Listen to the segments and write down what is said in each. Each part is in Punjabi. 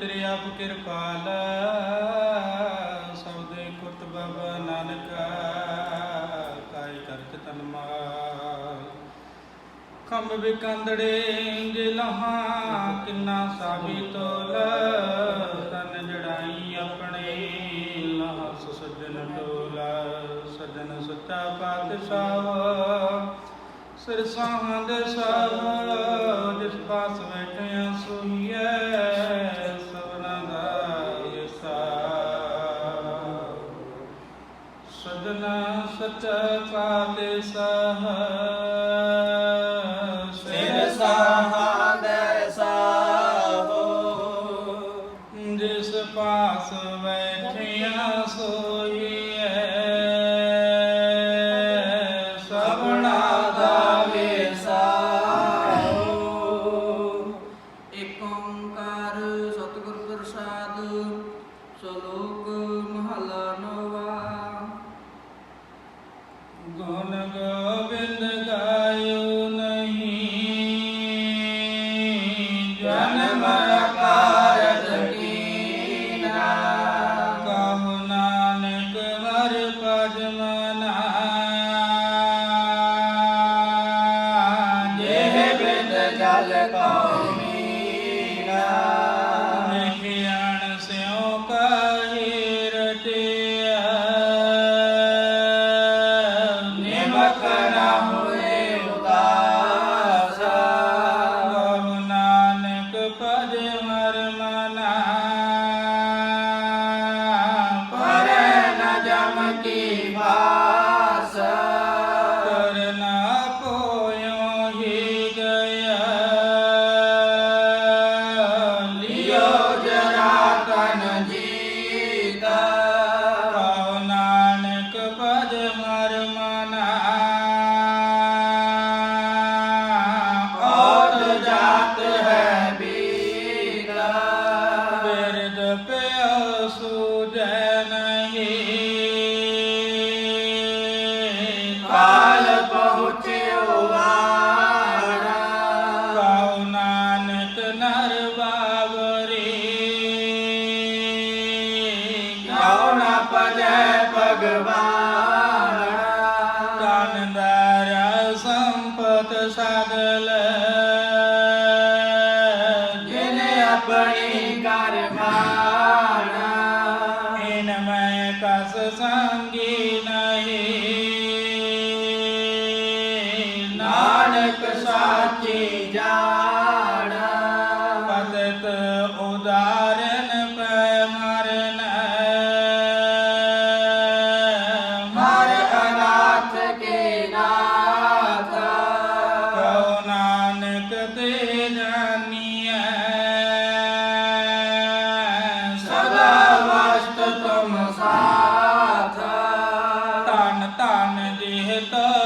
ਤੇਰੇ ਆਪ ਕਿਰਪਾਲ ਸਭ ਦੇ ਕੁਰਤ ਬਾਬਾ ਨਾਨਕ, ਕਾਇ ਕਰਤ ਤਨ ਮਾਲ। ਖੰਭ ਵਿਕੰਦੜੇ ਜੇ ਲਹਾ ਕਿੰਨਾ ਸਾਬੀ ਤੋਲ ਤਨ ਜੜਾਈ ਆਪਣੇ ਲਹਾ ਸਜਣ ਸੱਜਣ ਸੱਚਾ ਪਾਤ ਸਾਹ ਸਿਰ ਸਾਹਾਂ ਦੇ ਸਾਹ, ਜਿਸ ਪਾਸ ਬੈਠਿਆ ਸੋਈਐ الساعة Rajala sadala এটা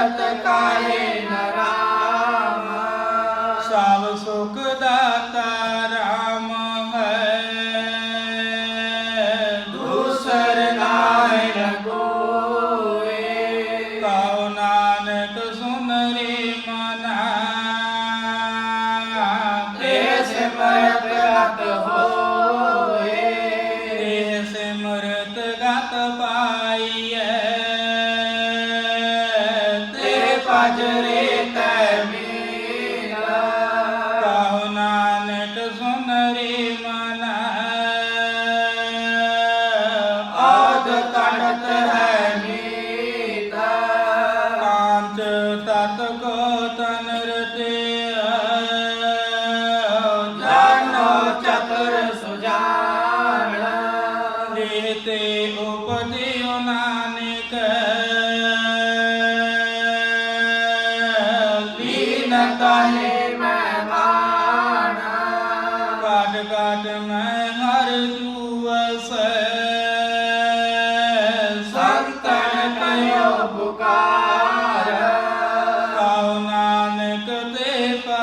करत काय ना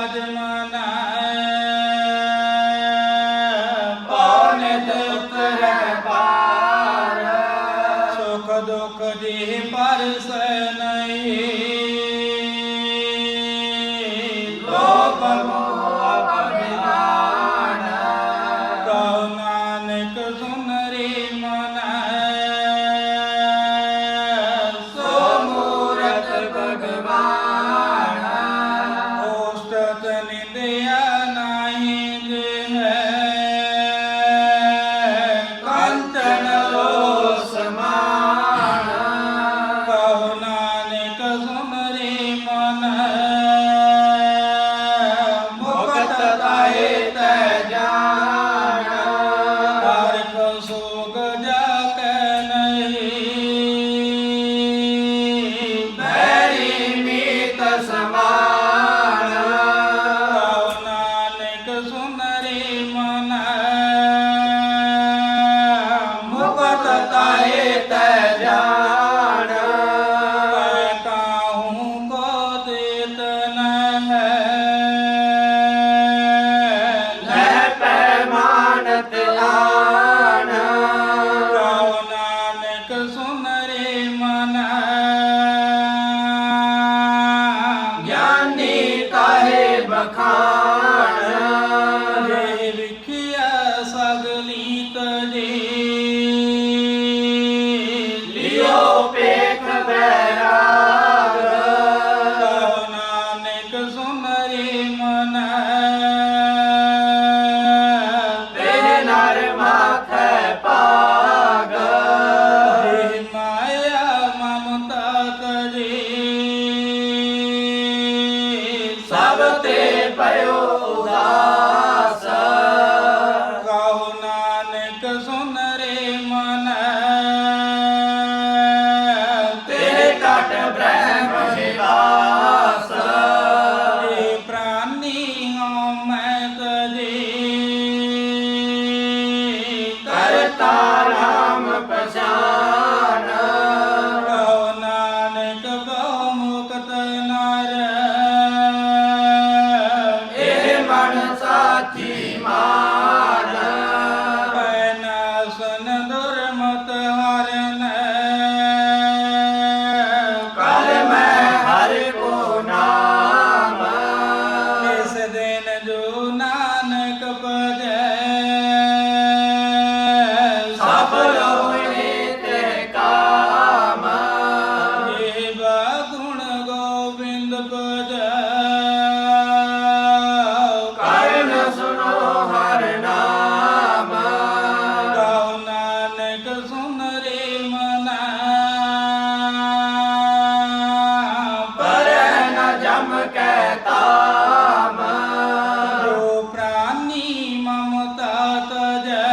Padmana. त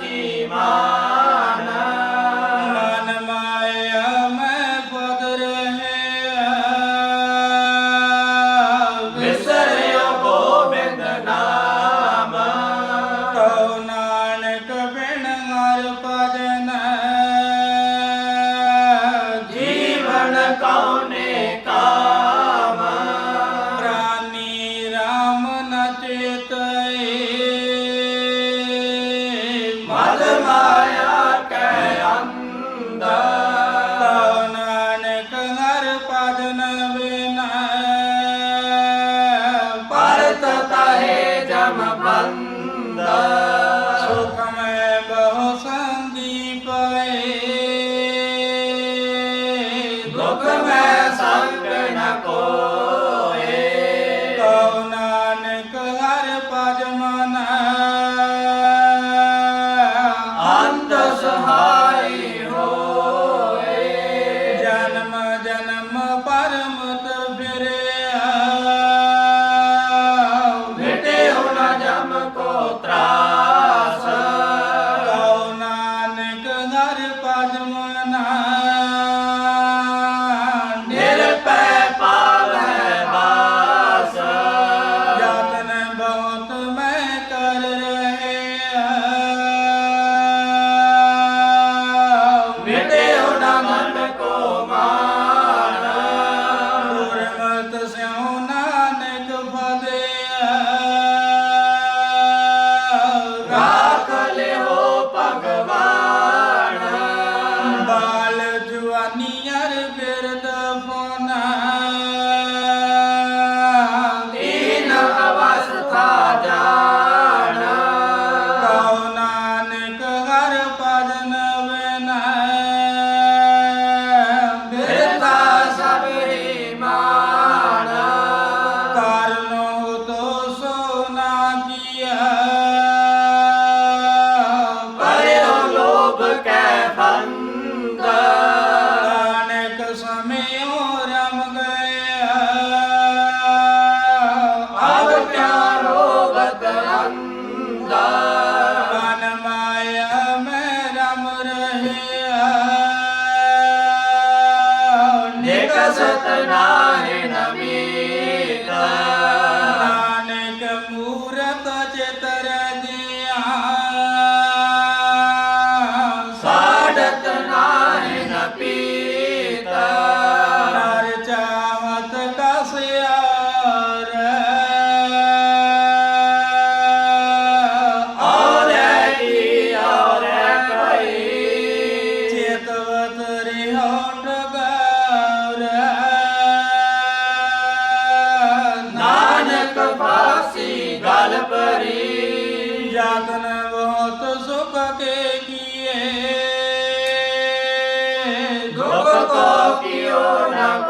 Fatima. ਜਨ ਵਿਨੈ ਪਰਤ ਤਹੇ ਜਮ ਬੰਦਾ। राजमा ekasatanahe জগতে গিয়ে জগত কিয় নাগ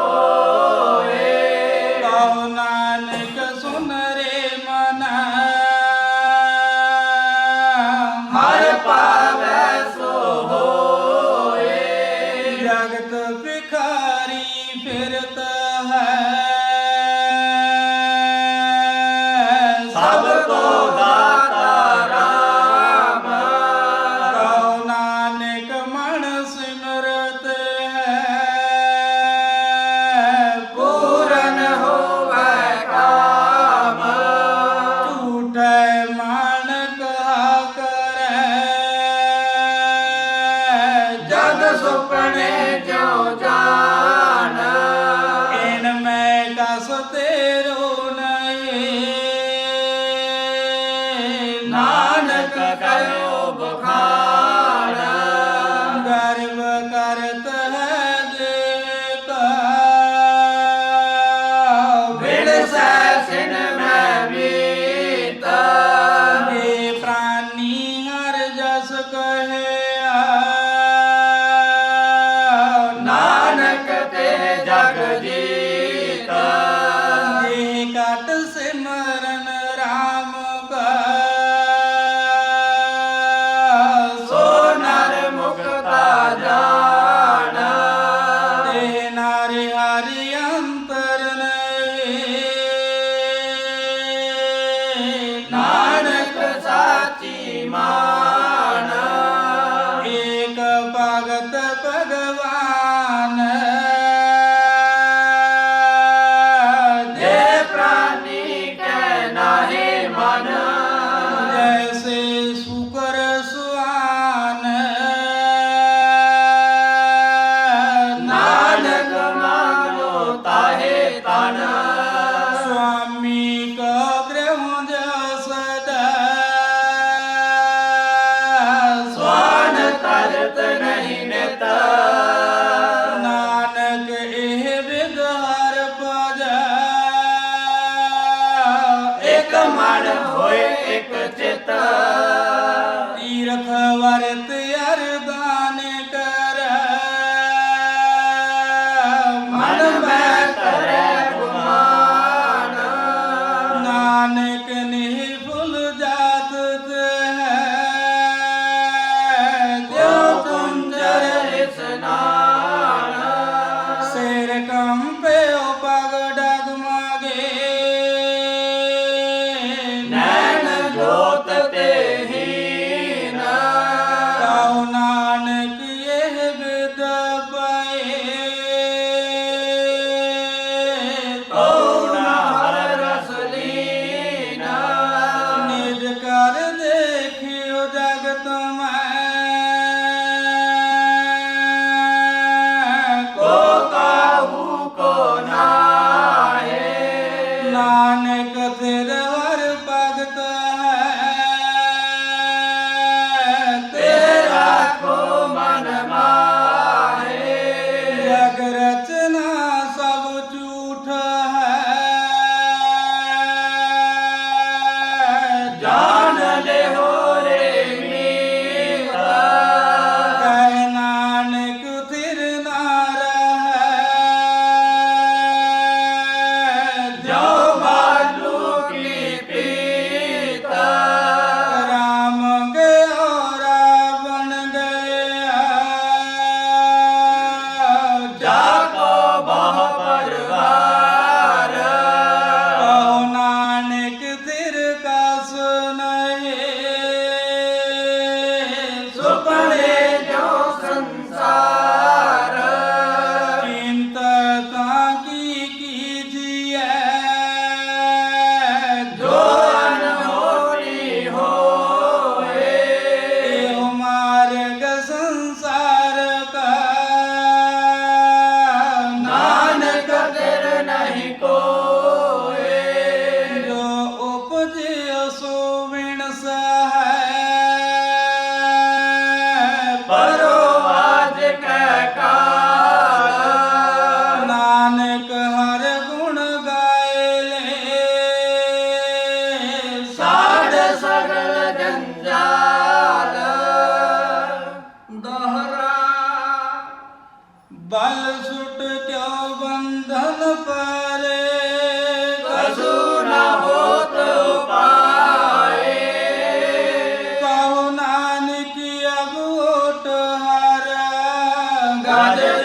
God